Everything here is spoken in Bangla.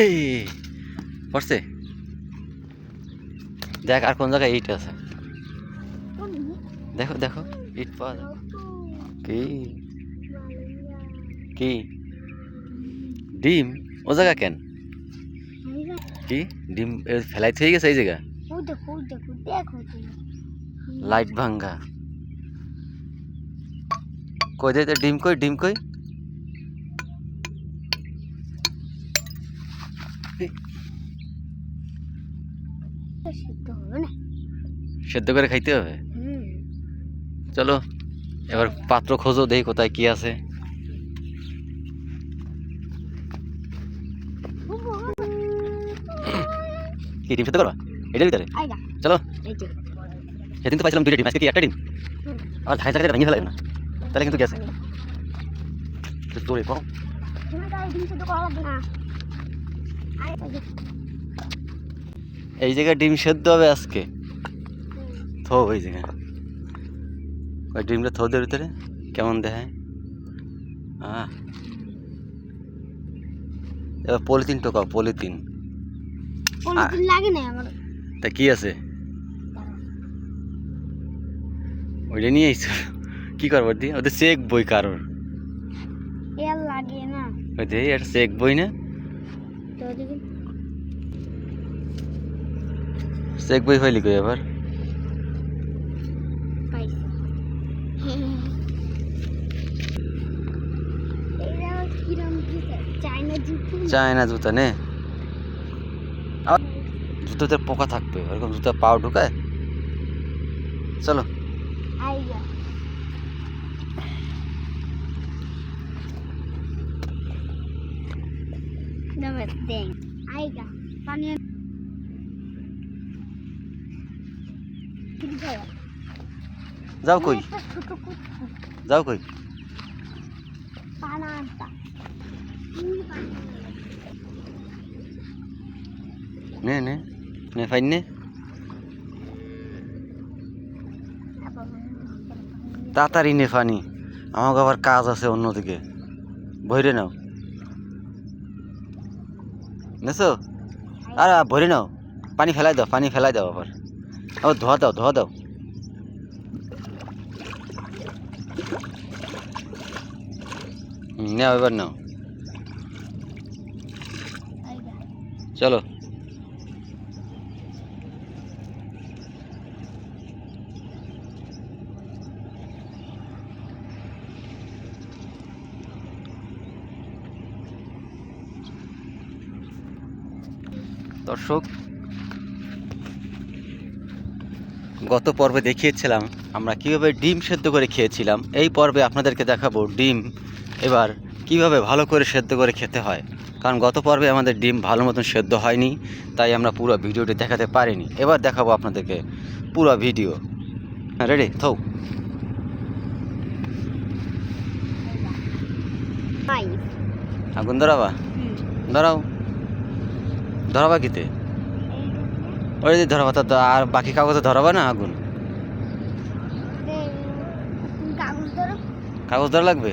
এই পড়ছে। দেখ আর কোন জায়গায় ইট আছে। দেখো দেখো ইট পাওয়া যায়। কি? কি? ডিম? ও জায়গা কেন? কি? ডিম ফেলাই থেকে গেছে এই জায়গা? লাইট ভাঙ্গা। কই দে, ডিম কই ডিম কই? সিদ্ধ করে খাইতে হবে? চলো এবার পাত্র খোঁজো দেখি কোথায় কি আছে। কি ডিম সেদ্ধ করবা? এটার ভিতরে? চলো। সেদিন তো পাইছিলাম দুইটা ডিম আজকে কি একটা ডিম? আর ধারে ধারে ভেঙে ফেলাই না। তাহলে কিন্তু গেছে। জোরে পাও তুমি তাই ডিম সিদ্ধ করা লাগবে না আই এই জায়গায় ডিম সেদ্ধ হবে আজকে? থো ওই জায়গায়। ওই ডিমটা থো দে ভিতরে কেমন দেখায়? আহ। এবার পলিথিন টোকাও পলিথিন। লাগে না আমার। তা কি আছে? ওইটা নিয়ে আইস কি করব দি ওদের চেক বই কারোর। এর লাগে না। ওই একটা চেক বই না? চেক বই হইলি কই এবার চায়না জুতা? নে। জুতোতে পোকা থাকবে ওরকম জুতা পাও ঢুকায়। চলো। আইগা। নমস্তে আইগা পানি ঠিক আছে যাও কই একটা ছোট কুকুর যাও কই পানা আনতা নে নে নে ফাইন নে তাড়াতাড়ি নে ফানি। আমাকে আবার কাজ আছে অন্যদিকে। ভরে নাও। নেছো? আর ভরে নাও। পানি ফেলাই দাও পানি ফেলাই দাও আবার আবার ধোয়া দাও ধোয়া দাও। নাও এবার নাও। চলো। দর্শক গত পর্বে দেখিয়েছিলাম আমরা কীভাবে ডিম সেদ্ধ করে খেয়েছিলাম। এই পর্বে আপনাদেরকে দেখাবো ডিম এবার কীভাবে ভালো করে সেদ্ধ করে খেতে হয়। কারণ গত পর্বে আমাদের ডিম ভালো মতন সেদ্ধ হয়নি তাই আমরা পুরো ভিডিওটি দেখাতে পারিনি। এবার দেখাবো আপনাদেরকে পুরো ভিডিও। হ্যাঁ রেডি? থৌ। আগুন ধরাবা ধরাও ধরাবা কিতে ওই যে ধরাবা তা আর বাকি কাগজে ধরাবা না আগুন? কাগজ ধরা লাগবে?